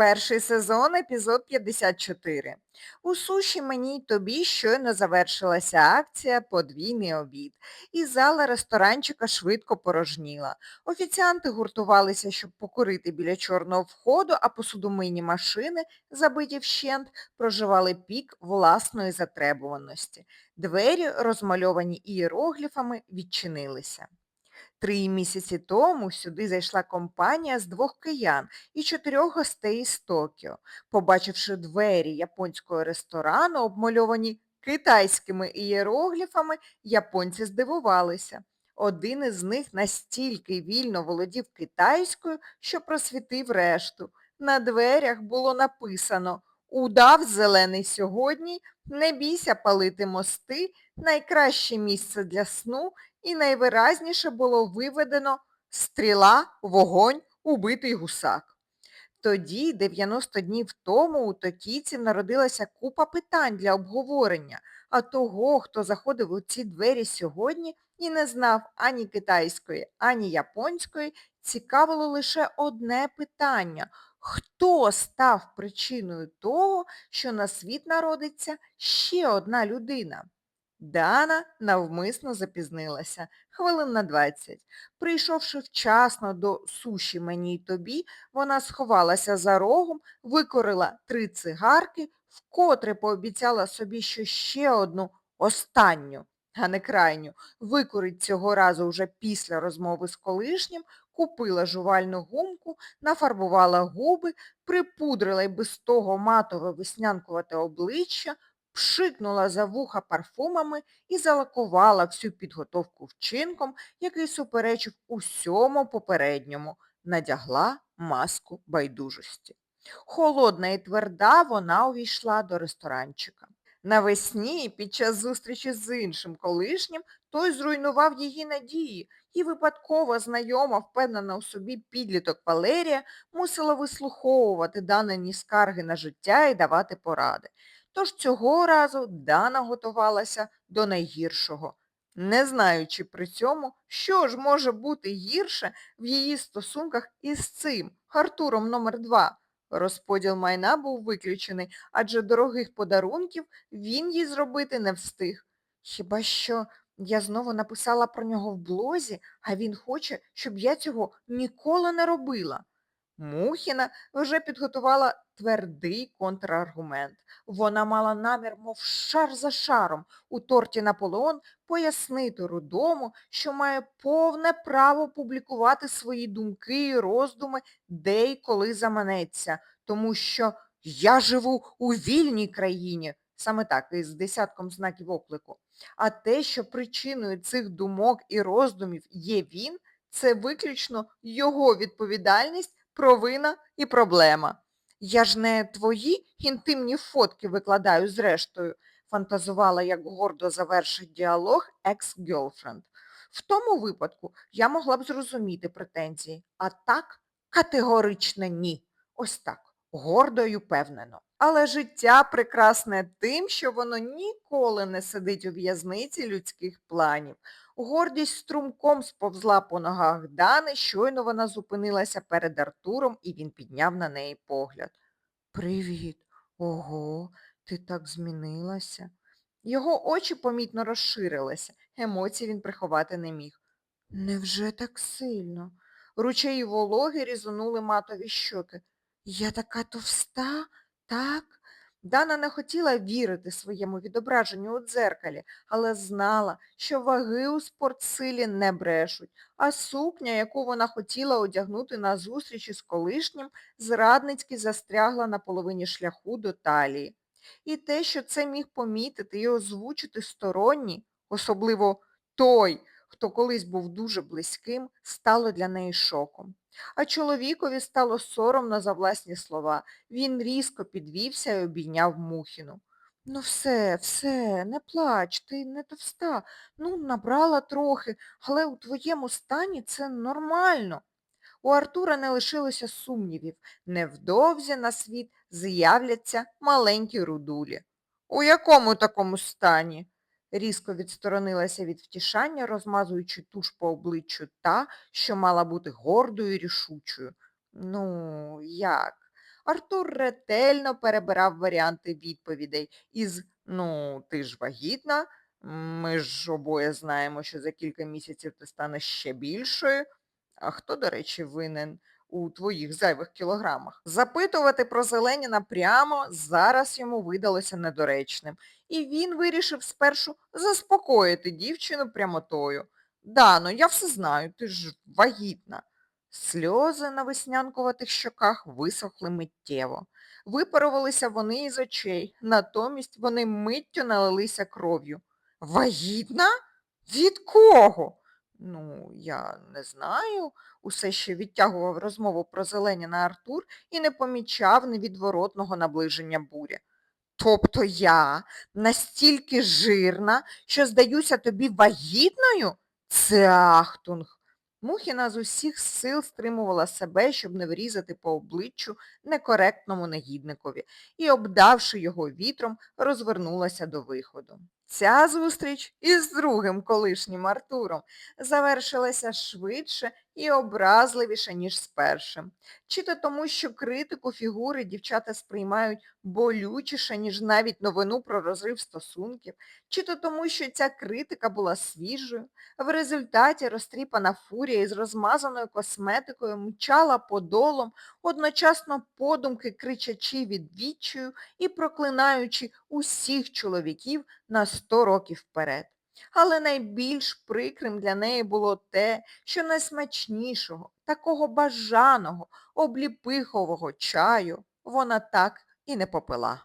Перший сезон, епізод 54. У суші мені й тобі щойно завершилася акція Подвійний обід, і зала ресторанчика швидко порожніла. Офіціанти гуртувалися, щоб покурити біля чорного входу, а посудомийні машини, забиті вщент, проживали пік власної затребуваності. Двері, розмальовані ієрогліфами, відчинилися. Три місяці тому сюди зайшла компанія з двох киян і чотирьох гостей з Токіо. Побачивши двері японського ресторану, обмальовані китайськими ієрогліфами, японці здивувалися. Один із них настільки вільно володів китайською, що просвітив решту. На дверях було написано Удав зелений сьогодні, не бійся палити мости, найкраще місце для сну і найвиразніше було виведено стріла, вогонь, убитий гусак. Тоді, 90 днів тому, у токійців народилася купа питань для обговорення, а того, хто заходив у ці двері сьогодні і не знав ані китайської, ані японської, цікавило лише одне питання. Хто став причиною того, що на світ народиться ще одна людина? Дана навмисно запізнилася, хвилин на 20. Прийшовши вчасно до суші мені й тобі, вона сховалася за рогом, викорила три цигарки, вкотре пообіцяла собі, що ще одну останню, а не крайню, викорить цього разу вже після розмови з колишнім, купила жувальну гумку, нафарбувала губи, припудрила й без того матове веснянкувате обличчя, пшикнула за вуха парфумами і залакувала всю підготовку вчинком, який суперечив усьому попередньому, надягла маску байдужості. Холодна і тверда вона увійшла до ресторанчика. Навесні, під час зустрічі з іншим колишнім, той зруйнував її надії, і випадково знайома, впевнена у собі підліток Валерія, мусила вислуховувати данені скарги на життя і давати поради. Тож цього разу Дана готувалася до найгіршого, не знаючи при цьому, що ж може бути гірше в її стосунках із цим, Артуром номер 2 Розподіл майна був виключений, адже дорогих подарунків він їй зробити не встиг. Хіба що я знову написала про нього в блозі, а він хоче, щоб я цього ніколи не робила. Мухіна вже підготувала твердий контраргумент. Вона мала намір, мов шар за шаром, у торті Наполеон пояснити рудому, що має повне право публікувати свої думки і роздуми де й коли заманеться, тому що я живу у вільній країні, саме так, із десятком знаків оклику. А те, що причиною цих думок і роздумів є він, це виключно його відповідальність провина і проблема. Я ж не твої інтимні фотки викладаю зрештою, фантазувала, як гордо завершить діалог екс-гьолфренд. В тому випадку я могла б зрозуміти претензії, а так категорично ні. Ось так, гордо й упевнено. Але життя прекрасне тим, що воно ніколи не сидить у в'язниці людських планів. Гордість струмком сповзла по ногах Дани, щойно вона зупинилася перед Артуром, і він підняв на неї погляд. Привіт. Ого, ти так змінилася. Його очі помітно розширилися, емоцій він приховати не міг. Невже так сильно? Ручаї вологи різонули матові щоки. Я така товста, так? Дана не хотіла вірити своєму відображенню у дзеркалі, але знала, що ваги у спортсилі не брешуть, а сукня, яку вона хотіла одягнути на зустрічі з колишнім, зрадницьки застрягла на половині шляху до талії. І те, що це міг помітити і озвучити сторонній, особливо той, хто колись був дуже близьким, стало для неї шоком. А чоловікові стало соромно за власні слова. Він різко підвівся і обійняв Мухіну. Ну все, все, не плач, ти не товста. Ну, набрала трохи, але у твоєму стані це нормально. У Артура не лишилося сумнівів. Невдовзі на світ з'являться маленькі рудулі. У якому такому стані? Різко відсторонилася від втішання, розмазуючи туш по обличчю та, що мала бути гордою і рішучою. Ну, як? Артур ретельно перебирав варіанти відповідей із «Ну, ти ж вагітна, ми ж обоє знаємо, що за кілька місяців ти станеш ще більшою. А хто, до речі, винен у твоїх зайвих кілограмах? Запитувати про Зеленіна прямо зараз йому видалося недоречним. І він вирішив спершу заспокоїти дівчину прямотою. Дано, я все знаю, ти ж вагітна. Сльози на веснянкуватих щоках висохли миттєво. Випарувалися вони із очей, натомість вони миттю налилися кров'ю. Вагітна? Від кого? Ну, я не знаю, усе ще відтягував розмову про Зеленіна Артур і не помічав невідворотного наближення буря. Тобто я настільки жирна, що здаюся тобі вагітною? Це ахтунг. Мухіна з усіх сил стримувала себе, щоб не врізати по обличчю некоректному негідникові, і, обдавши його вітром, розвернулася до виходу. Ця зустріч із другим колишнім Артуром завершилася швидше і образливіше, ніж з першим. Чи то тому, що критику фігури дівчата сприймають болючіше, ніж навіть новину про розрив стосунків, чи то тому, що ця критика була свіжою. В результаті розтріпана фурія із розмазаною косметикою мчала подолом, одночасно подумки кричачи від і проклинаючи усіх чоловіків на сто років вперед. Але найбільш прикрим для неї було те, що найсмачнішого, такого бажаного, обліпихового чаю вона так і не попила.